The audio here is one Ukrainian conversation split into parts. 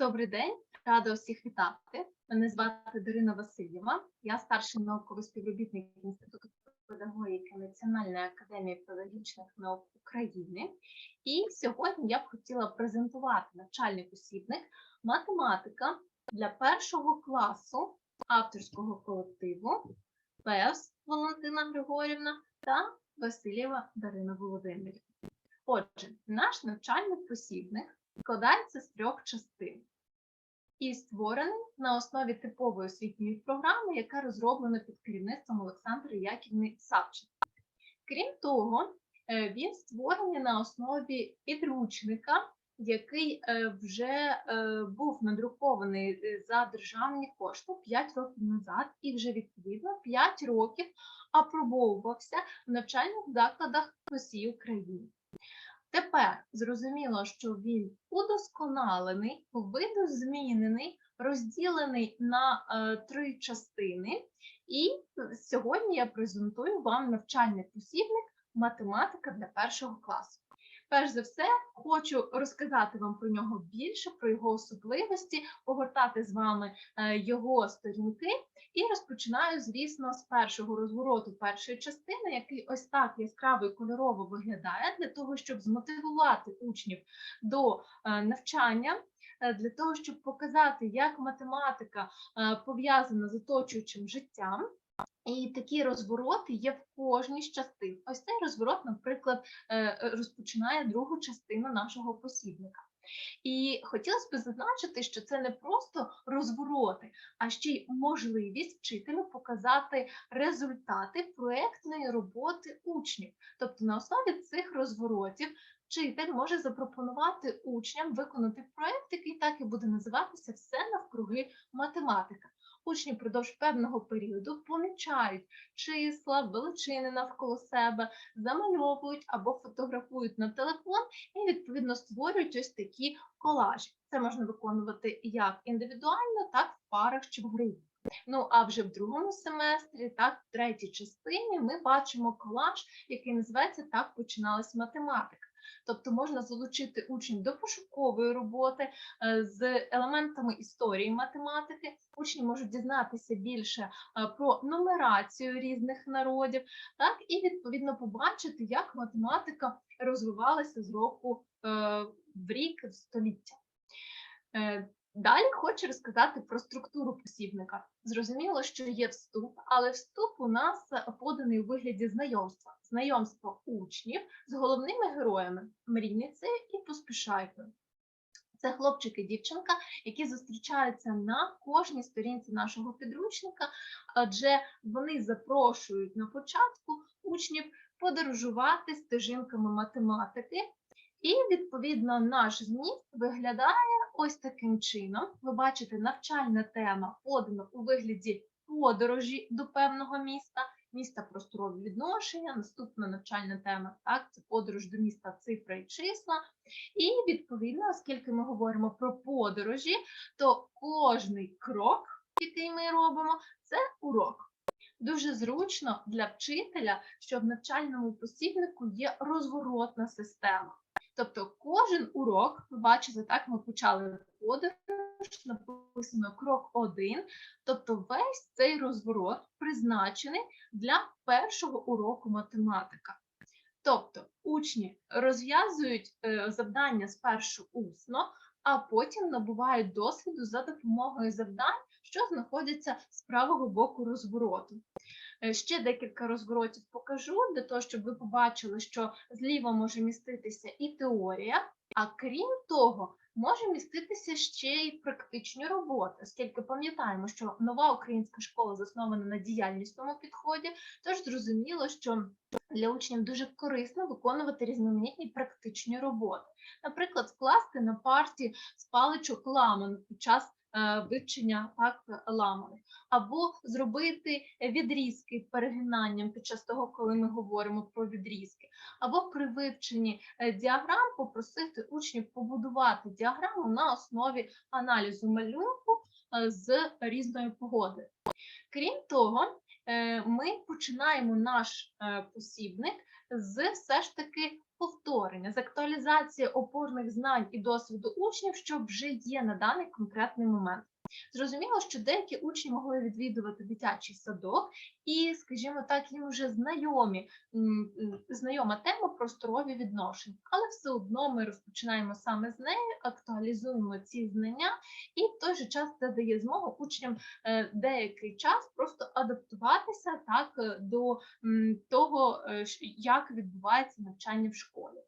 Добрий день, рада усіх вітати. Мене звати Дарина Васильєва. Я старший науковий співробітник Інституту педагогіки Національної академії педагогічних наук України. І сьогодні я б хотіла презентувати навчальний посібник математика для першого класу авторського колективу ПЕВС Валентина Григорівна та Васильєва Дарина Володимирівна. Отже, наш навчальний посібник складається з трьох частин і створений на основі типової освітньої програми, яка розроблена під керівництвом Олександри Яківни Савченко. Крім того, е, він створений на основі підручника, який е, вже е, був надрукований за державні кошти 5 років назад, і вже відповідно 5 років апробовувався в навчальних закладах по всій Україні. Тепер зрозуміло, що він удосконалений, видозмінений, розділений на е, три частини. І сьогодні я презентую вам навчальний посібник математика для першого класу. Перш за все, хочу розказати вам про нього більше, про його особливості, погортати з вами е, його сторінки. І розпочинаю, звісно, з першого розвороту першої частини, який ось так яскраво і кольорово виглядає, для того, щоб змотивувати учнів до е, навчання. е, Для того щоб показати, як математика пов'язана з оточуючим життям, і такі розвороти є в кожній з частин. Ось цей розворот, наприклад, е, розпочинає другу частину нашого посібника. І хотілося б зазначити, що це не просто розвороти, а ще й можливість вчителю показати результати проєктної роботи учнів. Тобто на основі цих розворотів вчитель може запропонувати учням виконати проєкт, який так і буде називатися все навкруги математика. Учні впродовж певного періоду помічають числа, величини навколо себе, замальовують або фотографують на телефон і відповідно створюють ось такі колажі. Це можна виконувати як індивідуально, так в парах чи в групі. Ну а вже в другому семестрі, так в третій частині, ми бачимо колаж, який називається Так починалась математика. Тобто можна залучити учнів до пошукової роботи е, з елементами історії математики. Учні можуть дізнатися більше е, про нумерацію різних народів, так і відповідно побачити, як математика розвивалася з року е, в рік в століття. Далі хочу розказати про структуру посібника. Зрозуміло, що є вступ, але вступ у нас поданий у вигляді знайомства. Знайомство учнів з головними героями Мрійницею і Поспішайкою. Це хлопчик і дівчинка, які зустрічаються на кожній сторінці нашого підручника, адже вони запрошують на початку учнів подорожувати стежинками математики. І, відповідно, наш зміст виглядає ось таким чином. Ви бачите, навчальна тема подана у вигляді подорожі до певного міста, міста просторові відношення, наступна навчальна тема так, це подорож до міста цифра і числа. І, відповідно, оскільки ми говоримо про подорожі, то кожний крок, який ми робимо, це урок. Дуже зручно для вчителя, що в навчальному посібнику є розворотна система. Тобто кожен урок, ви бачите, так ми почали подорож, написано крок один. Тобто весь цей розворот призначений для першого уроку математика. Тобто учні розв'язують е, завдання спершу усно, а потім набувають досвіду за допомогою завдань, що знаходяться з правого боку розвороту. Е, Ще декілька розворотів покажу для того, щоб ви побачили, що зліва може міститися і теорія, а крім того, може міститися ще й практичні роботи, оскільки пам'ятаємо, що нова українська школа заснована на діяльнісному підході, тож зрозуміло, що для учнів дуже корисно виконувати різноманітні практичні роботи. Наприклад, скласти на парті з паличок ламан під час вивчення так, ламани або зробити відрізки перегинанням під час того, коли ми говоримо про відрізки, або при вивченні е, діаграм попросити учнів побудувати діаграму на основі аналізу малюнку е, з різної погоди. Крім того, е, ми починаємо наш е, посібник з все ж таки повторення, з актуалізації опорних знань і досвіду учнів, що вже є на даний конкретний момент. Зрозуміло, що деякі учні могли відвідувати дитячий садок, і, скажімо так, їм вже знайомі м, знайома тема просторові відношення, але все одно ми розпочинаємо саме з неї, актуалізуємо ці знання, і в той же час це дає змогу учням е, деякий час просто адаптуватися так е, до того, е, як відбувається навчання в школі.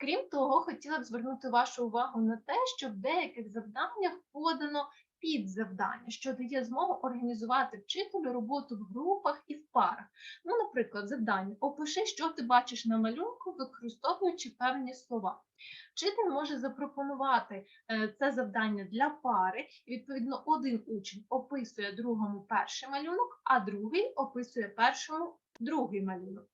Крім того, хотіла б звернути вашу увагу на те, що в деяких завданнях подано підзавдання, що дає змогу організувати вчителю роботу в групах і в парах. Ну, наприклад, завдання опиши, що ти бачиш на малюнку, використовуючи певні слова. Вчитель може запропонувати е, це завдання для пари, і відповідно один учень описує другому перший малюнок, а другий описує першому другий малюнок.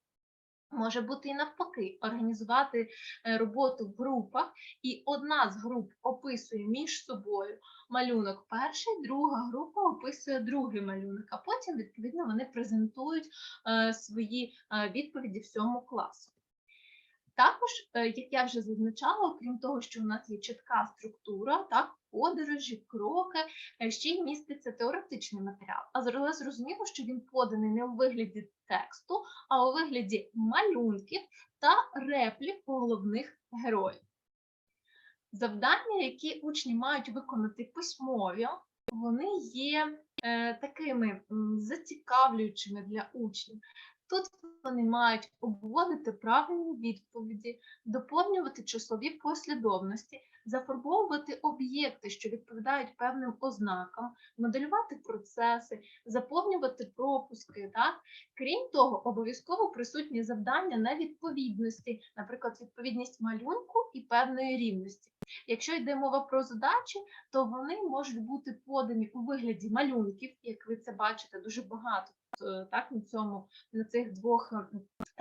Може бути і навпаки, організувати е, роботу в групах, і одна з груп описує між собою малюнок перший, друга група описує другий малюнок, а потім, відповідно, вони презентують е, свої е, відповіді всьому класу. Також, е, як я вже зазначала, окрім того, що у нас є чітка структура, так, подорожі, кроки, е, ще й міститься теоретичний матеріал. А зро- зрозуміло, що він поданий не у вигляді тексту, а у вигляді малюнків та реплік головних героїв. Завдання, які учні мають виконати письмові, вони є е, такими зацікавлюючими для учнів. Тут вони мають обводити правильні відповіді, доповнювати числові послідовності, зафарбовувати об'єкти, що відповідають певним ознакам, моделювати процеси, заповнювати пропуски. Так? Крім того, обов'язково присутні завдання на відповідності, наприклад, відповідність малюнку і певної рівності. Якщо йде мова про задачі, то вони можуть бути подані у вигляді малюнків, як ви це бачите, дуже багато е, так на цьому на цих двох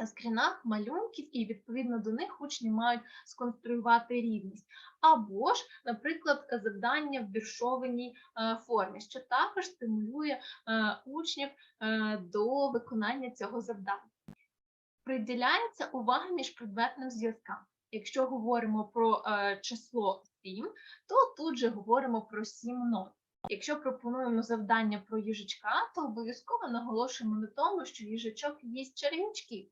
скрінах малюнків, і відповідно до них учні мають сконструювати рівність. Або ж, наприклад, завдання в віршованій е, формі, що також стимулює е, учнів е, до виконання цього завдання. Приділяється увага міжпредметним зв'язкам. Якщо говоримо про число 7, то тут же говоримо про 7 нот. Якщо пропонуємо завдання про їжачка, то обов'язково наголошуємо на тому, що їжачок їсть черв'ячків.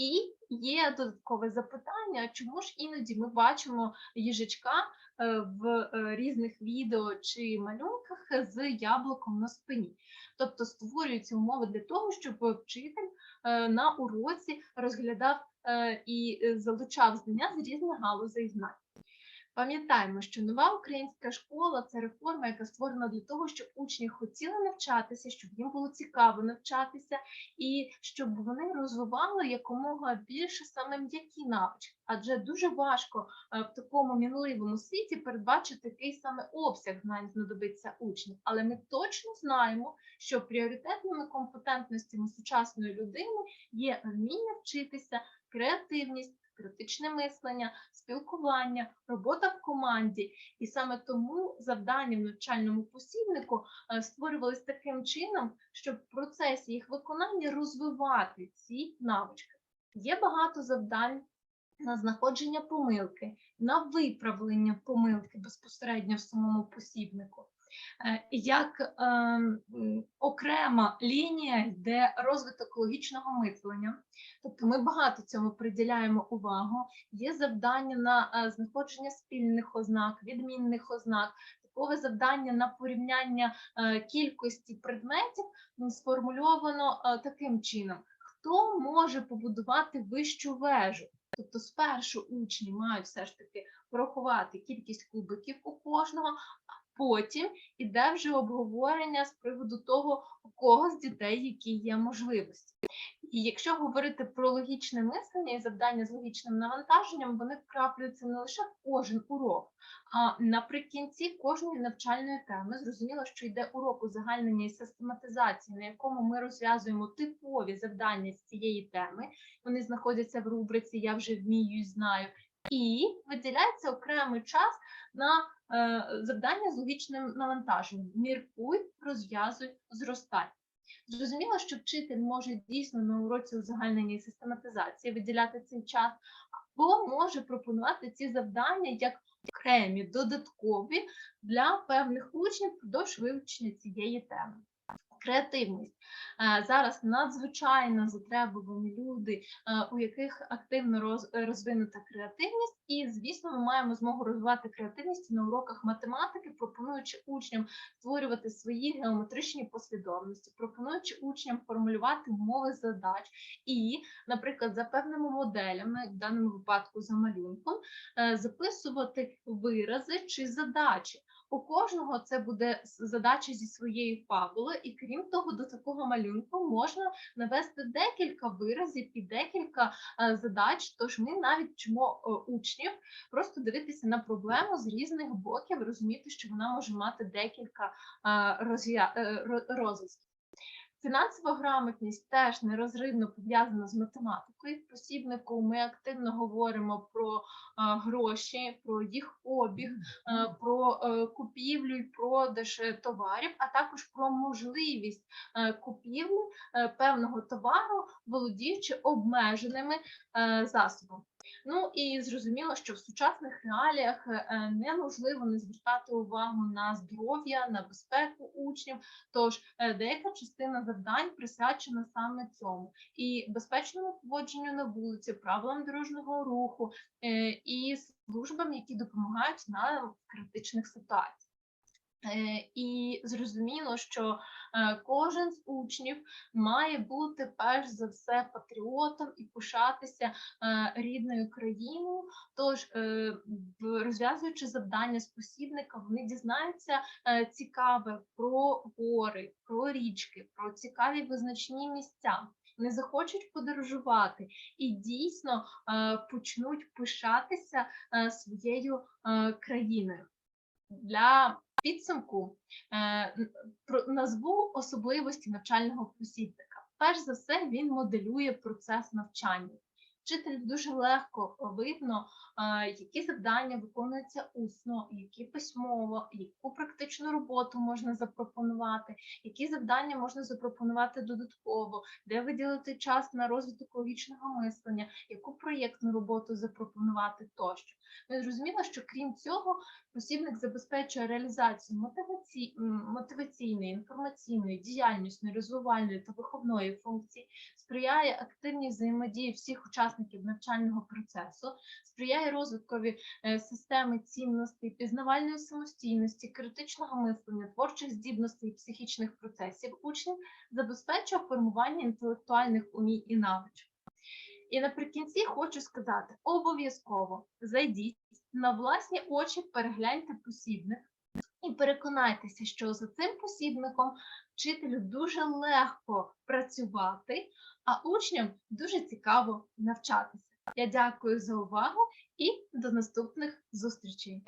І є додаткове запитання, чому ж іноді ми бачимо їжачка е, в е, різних відео чи малюнках з яблуком на спині. Тобто створюються умови для того, щоб вчитель е, на уроці розглядав і залучав знання з різних галузей знань. Пам'ятаємо, що нова українська школа це реформа, яка створена для того, щоб учні хотіли навчатися, щоб їм було цікаво навчатися, і щоб вони розвивали якомога більше саме м'які навички. Адже дуже важко е, в такому мінливому світі передбачити який саме обсяг знань знадобиться учнів. Але ми точно знаємо, що пріоритетними компетентностями сучасної людини є вміння вчитися, креативність критичне мислення, спілкування, робота в команді. І саме тому завдання в навчальному посібнику е, створювалися таким чином, щоб в процесі їх виконання розвивати ці навички. Є багато завдань на знаходження помилки, на виправлення помилки безпосередньо в самому посібнику. Е, Як е, окрема лінія йде розвиток логічного мислення, Тобто ми багато цьому приділяємо увагу. Є завдання на е, знаходження спільних ознак, відмінних ознак, типове завдання на порівняння е, кількості предметів сформульовано таким чином: хто може побудувати вищу вежу? Тобто, спершу учні мають все ж таки порахувати кількість кубиків у кожного, потім іде вже обговорення з приводу того, у кого з дітей які є можливості. І якщо говорити про логічне мислення і завдання з логічним навантаженням, вони вкраплюються не лише в кожен урок, а наприкінці кожної навчальної теми зрозуміло, що йде урок узагальнення і систематизації, на якому ми розв'язуємо типові завдання з цієї теми. Вони знаходяться в рубриці Я вже вмію і знаю. І виділяється окремий час на завдання з логічним навантаженням. Міркуй, розв'язуй, зростай. Зрозуміло, що вчитель може дійсно на уроці узагальнення і систематизації виділяти цей час. або може пропонувати ці завдання як окремі, додаткові для певних учнів впродовж вивчення цієї теми. Креативність. Е, зараз надзвичайно затребувані люди, е, у яких активно роз- розвинута креативність, і звісно, ми маємо змогу розвивати креативність на уроках математики, пропонуючи учням створювати свої геометричні послідовності, пропонуючи учням формулювати умови задач. І, наприклад, за певними моделями, в даному випадку за малюнком, е, записувати вирази чи задачі. У кожного це буде задача зі своєї фабули, і крім того, до такого малюнку можна навести декілька виразів і декілька е, задач. Тож ми навіть вчимо е, учнів просто дивитися на проблему з різних боків, розуміти, що вона може мати декілька е, розв'я- ро- розв'язків. Фінансова грамотність теж нерозривно пов'язана з математикою. В посібнику ми активно говоримо про е, гроші, про їх обіг, е, про е, купівлю і продаж товарів, а також про можливість купівлі певного товару, володіючи обмеженими засобами. Ну і зрозуміло, що в сучасних реаліях е, неможливо не звертати увагу на здоров'я, на безпеку учнів. Тож е, деяка частина завдань присвячена саме цьому і безпечному поводженню на вулиці, правилам дорожнього руху е, і службам, які допомагають на критичних ситуаціях. Е, І зрозуміло, що е, кожен з учнів має бути перш за все патріотом і пишатися е, рідною країною. Тож, розв'язуючи завдання з посібника, вони дізнаються цікаве про гори, про річки, про цікаві визначні місця. Не захочуть подорожувати і дійсно почнуть пишатися своєю країною. Для підсумку е, про назву особливості навчального посібника. Перш за все, він моделює процес навчання. Вчителю дуже легко видно, е, які завдання виконуються усно, які письмово, яку практичну роботу можна запропонувати, які завдання можна запропонувати додатково, де виділити час на розвиток логічного мислення, яку проєктну роботу запропонувати тощо. Ну і зрозуміло, що крім цього, посібник забезпечує реалізацію мотиваці... мотиваційної, інформаційної, діяльнісної, розвивальної та виховної функцій, сприяє активній взаємодії всіх учасників навчального процесу, сприяє розвиткові е, системи цінностей, пізнавальної самостійності, критичного мислення, творчих здібностей психічних процесів учнів, забезпечує формування інтелектуальних умінь і навичок. І наприкінці хочу сказати: обов'язково зайдіть на власні очі, перегляньте посібник і переконайтеся, що за цим посібником вчителю дуже легко працювати, а учням дуже цікаво навчатися. Я дякую за увагу і до наступних зустрічей.